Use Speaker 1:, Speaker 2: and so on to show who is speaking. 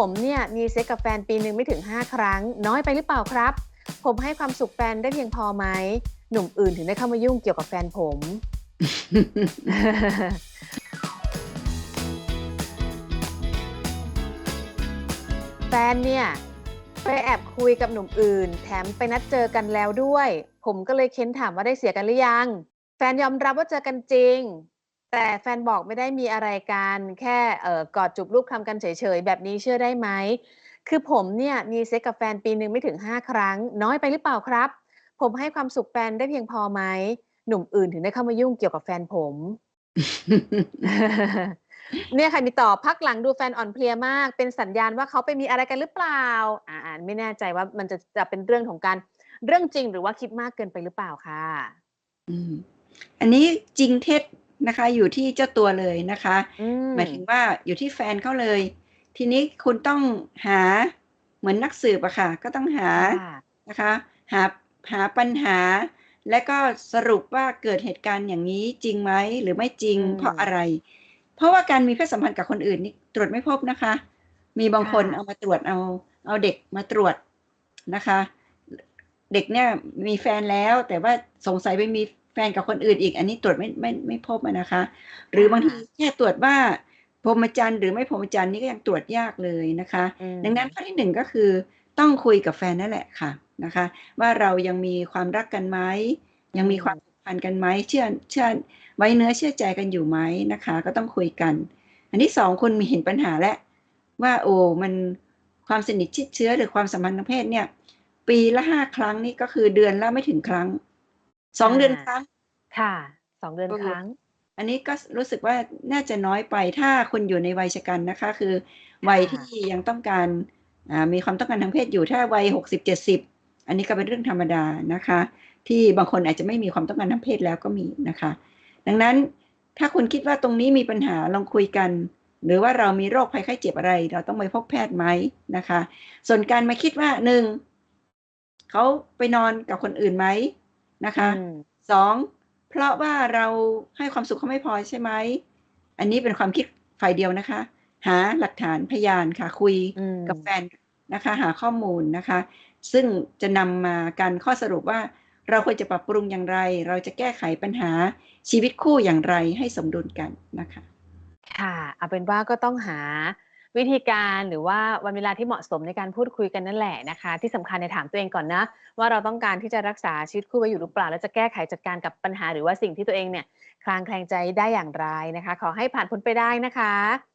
Speaker 1: ผมเนี่ยมีเซ็กกับแฟนปีหนึ่งไม่ถึง 5 ครั้ง น้อยไปหรือเปล่าครับ ผมให้ความสุขแฟนได้เพียงพอไหมหนุ่มอื่นถึงได้เข้ามายุ่งเกี่ยวกับแฟนผม แฟนเนี่ยไปแอบคุยกับหนุ่มอื่น แถมไปนัดเจอกันแล้วด้วย ผมก็เลยเค้นถามว่าได้เสียกันหรือยัง แฟนยอมรับว่าเจอกันจริง แต่แฟนบอกไม่ได้มีอะไรกันแค่เออกอดจูบรูปคำกันเฉยๆ แบบนี้เชื่อได้ไหม คือผมเนี่ยมีเซ็กกับแฟนปีหนึ่งไม่ถึง 5 ครั้ง น้อยไปหรือเปล่าครับ ผมให้ความสุขแฟนได้เพียงพอไหม หนุ่มอื่นถึงได้เข้ามายุ่งเกี่ยวกับแฟนผม เนี่ยค่ะมีตอบพักหลังดูแฟนอ่อนเพลียมาก เป็นสัญญาณว่าเขาไปมีอะไรกันหรือเปล่า อ่าอ่าไม่แน่ใจว่ามันจะจะเป็นเรื่องของการเรื่องจริงหรือว่าคิดมากเกินไปหรือเปล่าค่ะ
Speaker 2: อืมอันนี้จริงเท็จ นะคะ อยู่ที่เจ้าตัวเลยนะคะ
Speaker 1: อืม
Speaker 2: หมายถึงว่าอยู่ที่แฟนเขาเลย ทีนี้คุณต้องหาเหมือนนักสืบอะค่ะ ก็ต้องหา
Speaker 1: ค่ะ
Speaker 2: นะคะ หาหาปัญหา และก็สรุปว่าเกิดเหตุการณ์อย่างนี้จริงไหมหรือไม่จริง
Speaker 1: อืม
Speaker 2: เพราะอะไร เพราะว่าการมีเพศสัมพันธ์กับคนอื่นนี่ตรวจไม่พบนะคะ มีบางคน
Speaker 1: ค่ะ
Speaker 2: เอามาตรวจเอา เอาเด็กมาตรวจนะคะ เด็กเนี่ยมีแฟนแล้วแต่ว่าสงสัยไปมี แฟนกับคนอื่นอีก อันนี้ตรวจไม่ไม่ไม่พบอะนะคะ หรือบางทีแค่ตรวจว่าพรหมจรรย์หรือไม่พรหมจรรย์นี่ก็ยังตรวจยากเลยนะคะ
Speaker 1: อืม
Speaker 2: ดังนั้นข้อที่หนึ่งก็คือต้องคุยกับแฟนนั่นแหละค่ะนะคะ ว่าเรายังมีความรักกันไหมยังมีความผูกพันกันไหมเชื่อเชื่อไว้เนื้อเชื่อใจกันอยู่ไหมนะคะ ก็ต้องคุยกัน อันที่สองคุณมีเห็นปัญหาแล้วว่าโอ้มันความสนิทชิดเชื้อหรือความสัมพันธ์ทางเพศเนี่ย ปีละห้าครั้งนี่ก็คือเดือนละไม่ถึงครั้ง สองเดือนครั้ง
Speaker 1: ค่ะสองเดือน
Speaker 2: เออ
Speaker 1: ครั้ง
Speaker 2: อันนี้ก็รู้สึกว่าน่าจะน้อยไปถ้าคุณอยู่ในวัยชะกันนะคะ คือวัย
Speaker 1: ค่ะ
Speaker 2: ที่ยังต้องการอ่ามีความต้องการทางเพศอยู่ถ้าวัยหกสิบเจ็ดสิบอันนี้ก็เป็นเรื่องธรรมดานะคะ ที่บางคนอาจจะไม่มีความต้องการทางเพศแล้วก็มีนะคะ ดังนั้นถ้าคุณคิดว่าตรงนี้มีปัญหาลองคุยกัน หรือว่าเรามีโรคภัยไข้เจ็บอะไร เราต้องไปพบแพทย์ไหมนะคะ ส่วนการมาคิดว่าหนึ่งเขาไปนอนกับคนอื่นไหม นะคะ
Speaker 1: อืม
Speaker 2: สองเพราะว่าเราให้ความสุขเขาไม่พอใช่ไหม อันนี้เป็นความคิดฝ่ายเดียวนะคะ หาหลักฐานพยานค่ะคุย
Speaker 1: อืม
Speaker 2: กับแฟนนะคะ หาข้อมูลนะคะ ซึ่งจะนำมาการข้อสรุปว่าเราควรจะปรับปรุงอย่างไร เราจะแก้ไขปัญหาชีวิตคู่อย่างไรให้สมดุลกันนะคะ
Speaker 1: ค่ะ เอาเป็นว่าก็ต้องหา วิธีการหรือว่าวันเวลาที่เหมาะสมในการพูดคุยกันนั่นแหละนะคะ ที่สำคัญในถามตัวเองก่อนนะ ว่าเราต้องการที่จะรักษาชีวิตคู่ไว้อยู่หรือเปล่า แล้วจะแก้ไขจัดการกับปัญหาหรือว่าสิ่งที่ตัวเองเนี่ยคลางแคลงใจได้อย่างไรนะคะ ขอให้ผ่านพ้นไปได้นะคะ